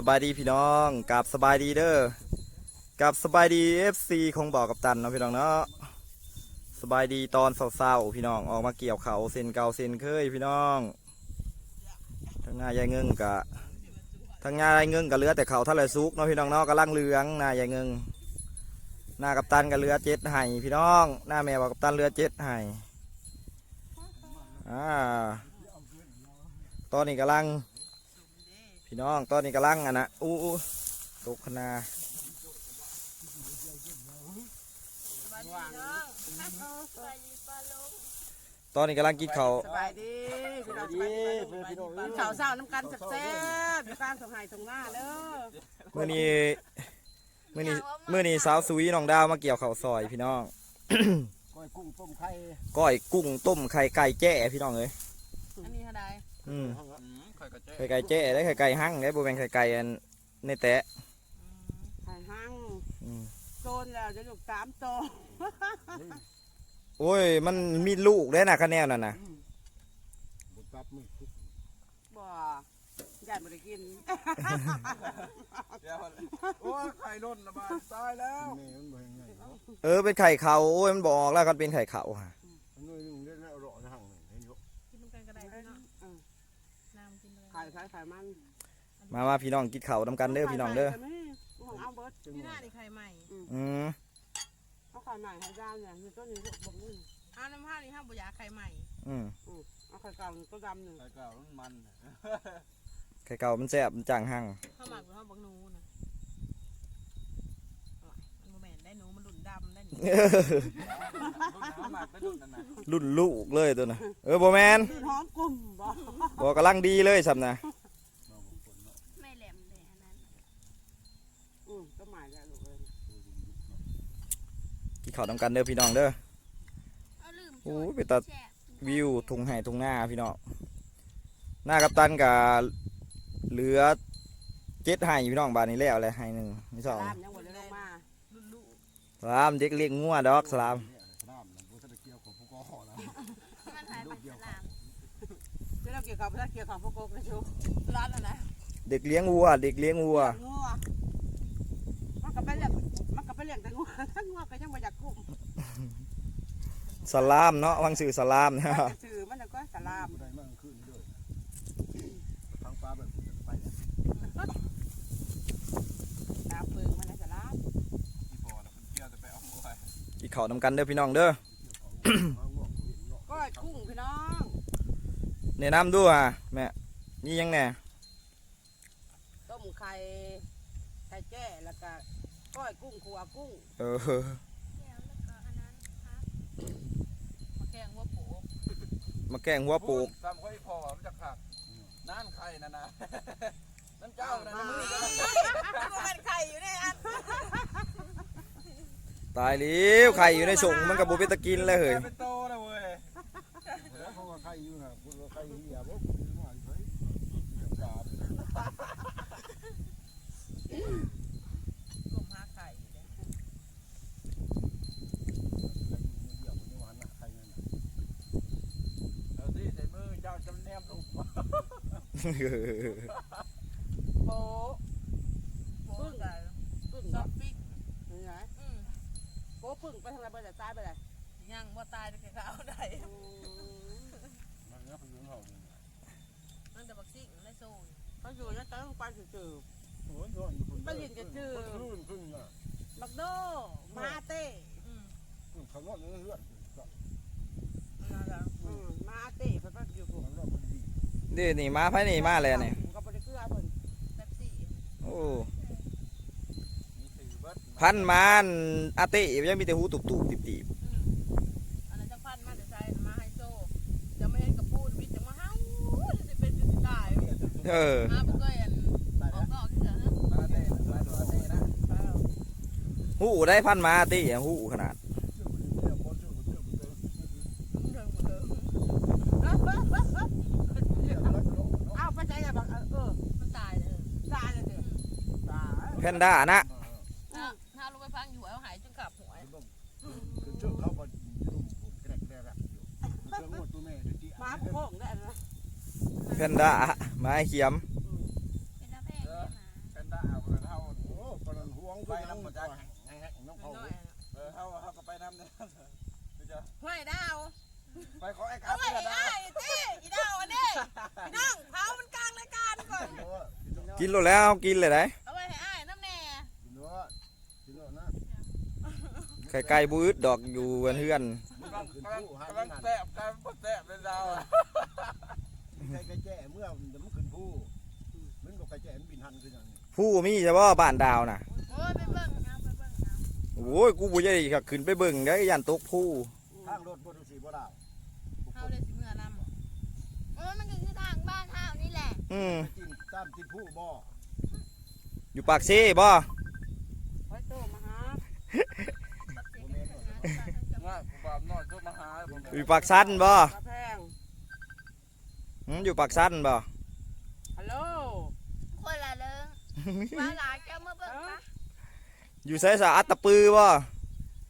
สบายดีพี่น้องกับสบายดีเด้อกับสบายดีเอฟซีของบอกกับตันเนาะพี่น้องเนาะสบายดีตอนเศร้าๆพี่น้องออกมาเกี่ยวเขาเส้นเก่าเส้นเคยพี่น้องทั้งหน้ายายเงิงกะทั้งหน้ายายเงิงกะเลือแต่เขาทะเลซุกเนาะพี่น้องเนาะกำลังเหลืองหน้ายายเงิงหน้ากับตันกะเลือเจ็ดไห้พี่น้องหน้าแม่บอกกับตันเลือเจ็ดไห้อ่าตอนนี้กำลัง พี่น้องตอนนี้กำลังอะนะอู้อู้ตกคณาตอนนี้กำลังกินเขาวสบายดีพี่น้องสบายดีกินข้าวเช้าน้ำกันแซ่บๆอยู่กลางสงไห้ตรงหน้าเด้อมื่อนี้มื่อนี้มื่อนี้สาวสุยน้องดาวมาเกี่ยวเขาวซอยพี่น้องก้อยกุ้งต้มไข่ก้อยกุ้งต้มไข่ไก่แจ้พี่น้องเอ้ยอันนี้เท่าใดอืม ไข่กระเจี๊ไข่ไก่แจ้ได้ไข่ไก่หั่งได้บ่เป็นไข่ไก่อันในแตะไข่ห้างอืมโซนแล้วจะลูกสามโตโอ้ย มันมีลูกได้นะคะแนวนั่นน่ะบุกตับมือทุกบ่ญาติบ่ได้กินโอ้ยไข่ล้นระบาดตายแล้วแม่มันบ่ยังไงเนาะเออเป็นไข่เขาโอ้ยมันบอกแล้วกันเป็นไข่เขาฮะมันน้อยนึงเล่นแล้วรอทางนึงเห็นอยู่กินน้ำกันก็ได้พี่เนาะเออ น้ำกินเลยไข่ไข่ไข่มันมามาพี่น้องกินเขาวนำกันเด้อพี่น้องเด้อไข่ไข่ก็มีของเอาเบิดจังพี่หหน้าวะนี่ไข่ใหม่อืมเอาไข่ใหม่ให้ยาวเนี่ยมีต้นนี้ลูกบ่มึงอ้าวน้ำผ้านี่ห้ามบุยาไข่ใหม่อืมเอาไข่เก่าต้นดำหนึ่งไข่เก่ามันไข่เก่ามันแซ่บมันจางหั่งข้าวหมักหรือข้าวบักหนูนะเอาล่ะ มันโมแมนได้หนูมันหลุนดำได้หนิรุ่นน้ำหมักไปรุ่นนั่นน่ะรุ่นลูกเลยตัวน่ะ เออโบแมนต้นหอมกลุ่มบ่บอกกำลังดีเลยสับนะไม่แหลมเลยอันนั้นอืมต้นใหม่แล้วลูกเอ้ยกินข้าวนํกันเด้อพี่น้องเด้อ เอาลืมโอ้ยไปตัด แช่วิวทุ่งไห่ทุ่งหน้าพี่น้องหน้ากับตันกับเหลือเจ็ดไห่พี่น้องบานนี้แล้วเลยไห่หนึ่งไม่สอง ตามยังบ่ได้ลงมา ลุลู สลามเด็กเลี้ยงงัวดอกสลามน้ำมันบ่ทันได้เกี่ยวของผู้ก่อแล้วมันหายไปสลามเดี๋ยวเราเกี่ยวกับเรื่องเกี่ยวกับพวกโกกนะชูร้านอะไรเด็กเลี้ยงวัว เด็กเลี้ยงวัวงัวมันก็ไปเลี้ยงมันก็ไปเลี้ยงแต่งัวทั้งงัวก็ยังบ่อยากกุ้มสลามเนาะวังสื่อสลามนะ มันจะชื่อมันน่ะก็สลาม บ่ได้มากขึ้นด้วยทางปลาแบบไปเนี่ย ตามเปิงมันน่ะสลาม ที่พอแล้วเกี่ยวจะไปเอาไว้ กิน ข้าวนํกันเด้อพี่น้องเด้อเอาง่วงเนาะก้อยกุ้งพี่น้องแนะนำด้วยอะแม่นี่ยังแน่ต้มไข่ไข่แจ้แล้วก็ก้อยกุ้งขัวกุ้งเออแล้วแล้วก็อันนั้นครับมาแกงหัวโปกมาแกล้งหัวปลูกซ้ำค่อยพอมันจะขักนั่นไข่นั่นนะ นั่นเจ้านะมือมันเป็นไข่อยู่ในอัน ตายแล้วไข่อยู่ในส่งมันกับบุเป็นตะกินเลยเฮ้ยเป็นโตเลยเว้ยแล้วเขาก็ไข่อยู่น่ะพวกเราไข่เหี้ยบ่มีหวานเฮ้ยกาบกลมหาไข่อยู่เด้เดี๋ยวมันหวานน่ะไข่นั่นน่ะเอาสิใส่มือเจ้าจำแนมลงโป๊ โปกไก่ พึ่ง ซอ เนาะ ฟฟิก นี่ไง อืม โป๊พึ่งไปทางไหนไปแต่ซ้ายไปไหนยังว่าตายแต่เขาได้อืมมันก็คือเฮามันแต่บักซิ่งได้โซ่อยู่เขาอยู่แล้วต้องไปจืด โอ้ยนอนอยู่พุ่นไปเรียนจะชื่อรุ่นพึ่งน่ะๆบักโดมาเต้อืมเขานอนอยู่เฮือนก็นั่นแหละอืมมาเต้เพิ่นก็อยู่พวก มันรอบมันดีเดี๋ยวนี่มาไผนี่มาแล้วนี่ก็บ่ได้เกลือเพิ่น แป๊บซี่ โอ้ มีสื่อเบิด พันมานอาติยังมีแต่หูตุบตุบติบติบอืมอันนั้นจะพันมาแต่ใจมาให้โซ่จะไม่เห็นกับพูดวิทย์จะมาเฮ้าจะเป็นจะตายเออมาบุกเกยอันออกก็ออกที่เหลือนะมาเต้มาตัวเต้นะหูได้พันมาอาติอะหูขนาดอ้าวไปใจ ค้งได้นะแพนด้าไม้เขียมเป็นน้าแพงใช่ไหมเอาเพื่อนเฮาโอ้ปนันห่วงไปน้ำหมดจ้ะน้ำเขาน้อยๆอะเออเฮาเฮาก็ไปน้ำเนี่ยเดี๋ยวจะห้วยดาวไปขอไอ้กัเอาบไว้เพื่อนไอ้นะไอ้ตี้อีดาวอันนี้พี่น้องเผามันกลางรายการก่อนกินโลดแล้วกินเลยได้เอาไว้ให้อ้ายน้ำแน่กินเนื้อกินเนื้อนะไข่ไก่บูดดอกอยู่บนเฮือนกำลังกำลังกำลังแซ่บกำลังแซ่บเลยเรา อะไก่ไก่แจ้เมื่อมันจะมันขึ้นผู้มันบอกไก่แจ้มันบินหันขึ้นอย่างนี้ผู้มีใช่ป่บ้านดาวน่ะโอ้ยไปเบิ่งเอาไปเบิ่งเอาโอ้ยกูบ่ได้ก็ขึ้นไปเบิ่งได้ยันตกผู้ทางรถบนสีบ่ดาวเฮาได้สิเมื่อนำเออมันก็คือทางบ้านเฮานี่แหละอืมกินตามกินผู้บ่อยู่ปากเซ่บ่ไว้โตมาหาว่าผมบอกนอนก็มาหาผมอยู่ปากซันบ่กระแพงหืม อยู่ปากซันบ่ฮัลโหลคนละเริงว่าหลานเจ้าเมื่อเบิ่งปะอยู่ไสสะอัตตะปือบ่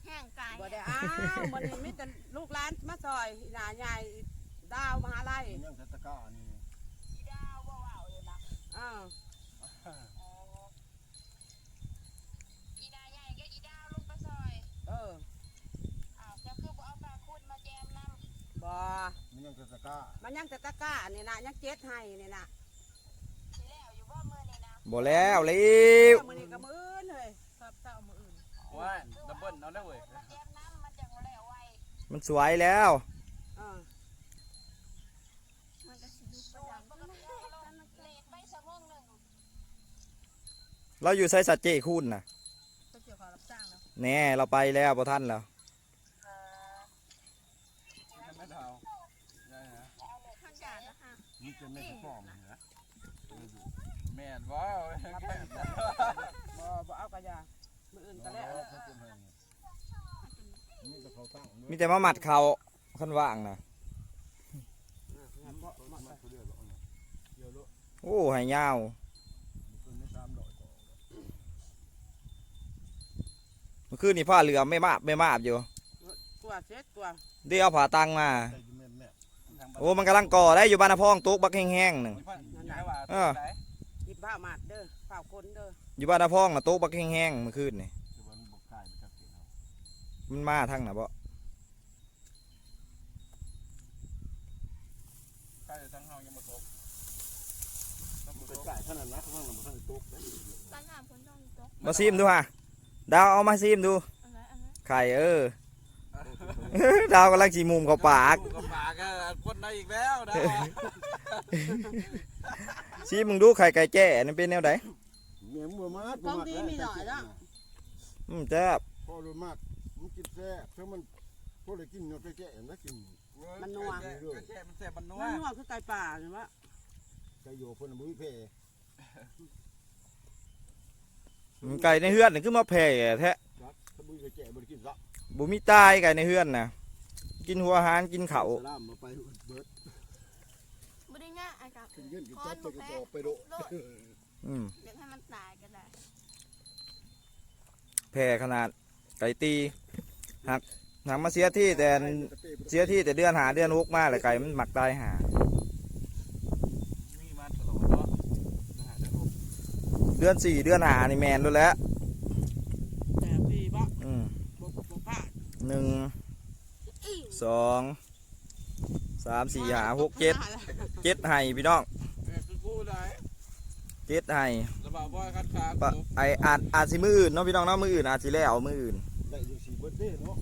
แห้งกายบ่ได้อ้าวมันนี่มีแต่ลูกหลานมาซอยหน้าใหญ่ดาวมหาลัยมันยังตะก้านี่อ่าอีดาใหญ่ก็อีดาวลงไปซอย เออ อ้าวเจ้าคือบ่เอาปลาคูดมาแจมน้ำ บ่ มันยังตะก้ามันยังแต่ตะกร้านี่นะยังเจ็ดให้นี่นะสิแล้วอยู่บ่มื้อนี้นะบ่แล้วเร็วมื้อนี้ก็มื้ออื่นเลยครับเจ้ามืออื่นว่าดับเบิ้ลเอาได้เว้ยมาแจมน้ำมันจะบ่แล้วไวมันสวยแล้วอ่ามันก็สิอยู่ประจำปกติลงเลทไปชั่วโมงหนึงเราอยู่ไสสัจเจคุณน่ะก็เกี่ยวกับรับจ้างแล้วแน่เราไปแล้วบ่ทันแล้ว ไม่เท่าได้ฮะ ทางการนะคะ มันจะไม่ฟ้องนะ แม่นว้าวแค่บ่บ่เอากระยามื้ออื่นก็แล้วเขาจะให้นี่จะเขาตั้งมีแต่มาหมัดเขาคันว่างน่ะมันบ่มันมันเขาเรียกว่าเดี๋ยวโลโอ้ให้ยาวมันไม่ตามดอกต่อเมื่อคืนนี่ผ้าเหลือมไม่มาบไม่มาบอยู่กลัวเสร็จกลัวเดี๋ยวเอาผ่าตังมาแต่แม่แม่โอ้มันกำลังก่อได้อยู่บ้านนาพองตุ๊กบักแห้งๆหนึ่งหยิ บผ้ามาดเด้อผ้าคนเด้ออยู่บ้านนาพองน่ะตุ๊กบักแห้งๆเมื่อคืนนี่คือมันบกกายไปจากเสียงมันมาทั้งน่ะบ่ใกล้ทั้งเฮายังมาตกไปจ่ายขนาดนั้นข้างหลังมันตุ๊กตอนถามคนต้องตกมาซิมดูฮะดาวเอามาซิมดูอะไรอะไรไข่เออ ดาวกำลังจีมุมเข้าปากกับปากก็พ่นได้อีกแล้วนะ ซิมมึงดูไข่ไก่แจ้นี่เป็นแนวไหนเมียมัวมากอืมแจ๊บพอรู้มากมันกินแซ่บถ้ามันพวกเลยกินเนื้อแก่ๆนะกินมันแช่มันแซ่บมันนัวมันนัวคือไก่ป่าเห็นปะไก่โยเพิ่นมุ้ยเพอืมไก่ในเฮือนนี่คือมาแผ่แท้ครับถ้ามุ้ยแก่ๆบ่ได้กินซะบ่มีตายไก่ในเฮือนน่ะกินหัวอาหารกินข้าวสลามมาไปเบิดบ่ได้ ง่ายอะกับกินเงินกินจับไปกระสอบไปโดอืมเดี๋ยวให้มันตายก็ได้แผ่ขนาดไก่ตีหักหักมาเสียที่แต่เสียที่แต่เดือนหาเดือนหกมาเลยไก่มันหมักตายหาเดือนสี่เดือนหานี่แมนด้วยแล้วแต่พี่บ่อืมหนึ่งสอง สามสี่หาหกเจ็ดเจ็ดไห้พี่น้องเออคือกูได้เจ็ดไห้ระบาดว่าคัดค้างปะไออาจอาจสิมืออื่นเนาะพี่น้องเนาะมืออื่นอาจสิแล้วมืออื่นได้อยู่สี่เบิดเด้เนาะ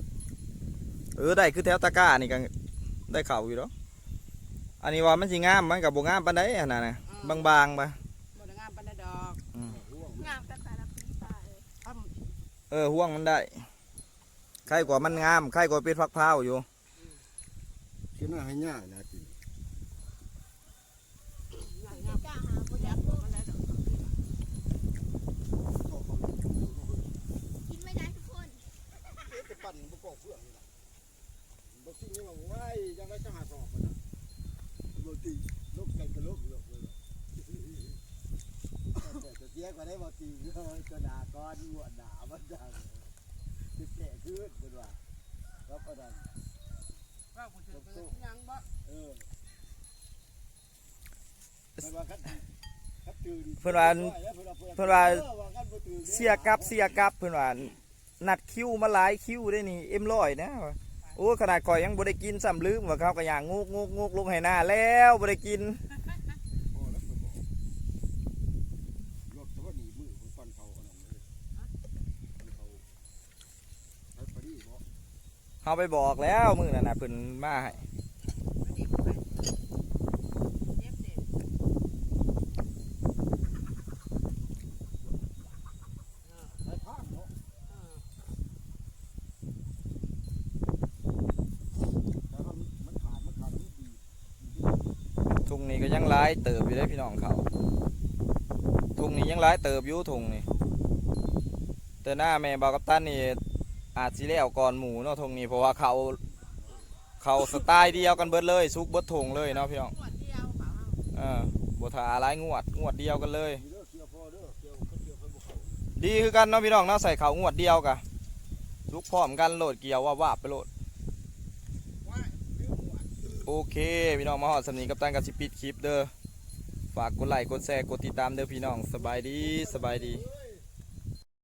เออได้คือแถวตะกร้านี่ก็ได้เข่าอยู่แล้วอันนี้ว่ามันสิงามมันกับบ่งามปานใดอันนั้นนะบางๆปะบ่ได้งามปานใดดอกห่วงงามแต่แต่ละปีตายเลยอ้ำเออห่วงมันได้ใครกว่ามันงามใครกว่าเป็นฟักพร้าวอยู่กิน อาหารง่ายนะกินงามงามกล้าหาบ่อยากรู้อะกินไม่ได้ทุกคนไปปั่นประกอบเพื่อนนี่ล่ะบ่สิ่งนี้ว่าไว้ยังได้จะหาสอบมันนะบ่ตีลกกันก็ลกลกเลยแต่จะเสียกว่าได้บ่ตีเลยก็ด่าก้อนหัวด่ามันดังสิแก่ขึ้นเพิ่นว่ารับอันนั้นว่าผู้ถือเป็น เพื่อนว่านเพิ่นวานว่าเสียกับเสียกับเพื่อนว่านัดคิวมาหลายคิวได้นี่เอ็มร้อยนะโอ้ขนาดก่อยยังบ่ได้กินซ้ำลืมว่าเขาก็ย่างงกงกงกลงให้หน้าแล้วบ่ได้กิน รถแต่ว่าหนีมือของปันเขาอันนั้นเลยปันเขาไอ้ปรีบ่ เฮาไปบอกแล้วมือนั้นนะเพิ่นมาให้ทุ่งนี้ก็ยังหลายเติบอยู่ได้พี่น้องเขาทุ่งนี้ยังหลายเติบอยู่ทุ่งนี้แต่หน้าแม่บอกกับตันนี่ อาจสิแล้วก่อนหมูเนาะทุ่งนี้เพราะว่าเขาเขาสไตล์เดียวกันเบิดเลยซุกเบิดทงเลยเนาะพี่น้องขวดเดียวเขาเอาเออบ่ทาหลายงวดงวดเดียวกันเลยมีเด้อเกี่ยวพอเด้อเกี่ยวเขาเกี่ยวเขาบ่เขาดีคือกันเนาะพี่น้องเนาะใส่เขางวดเดียวกะลุกพร้อมกันโหลดเกี่ยวว่าว่าบไปโหลดโอเคพี่น้องมาหอดสำนีกับตันกับสิปิดคลิปเด้อฝากกดไลค์กดแชร์กดติดตามเด้อพี่น้องสบายดีสบายดีเอ้ย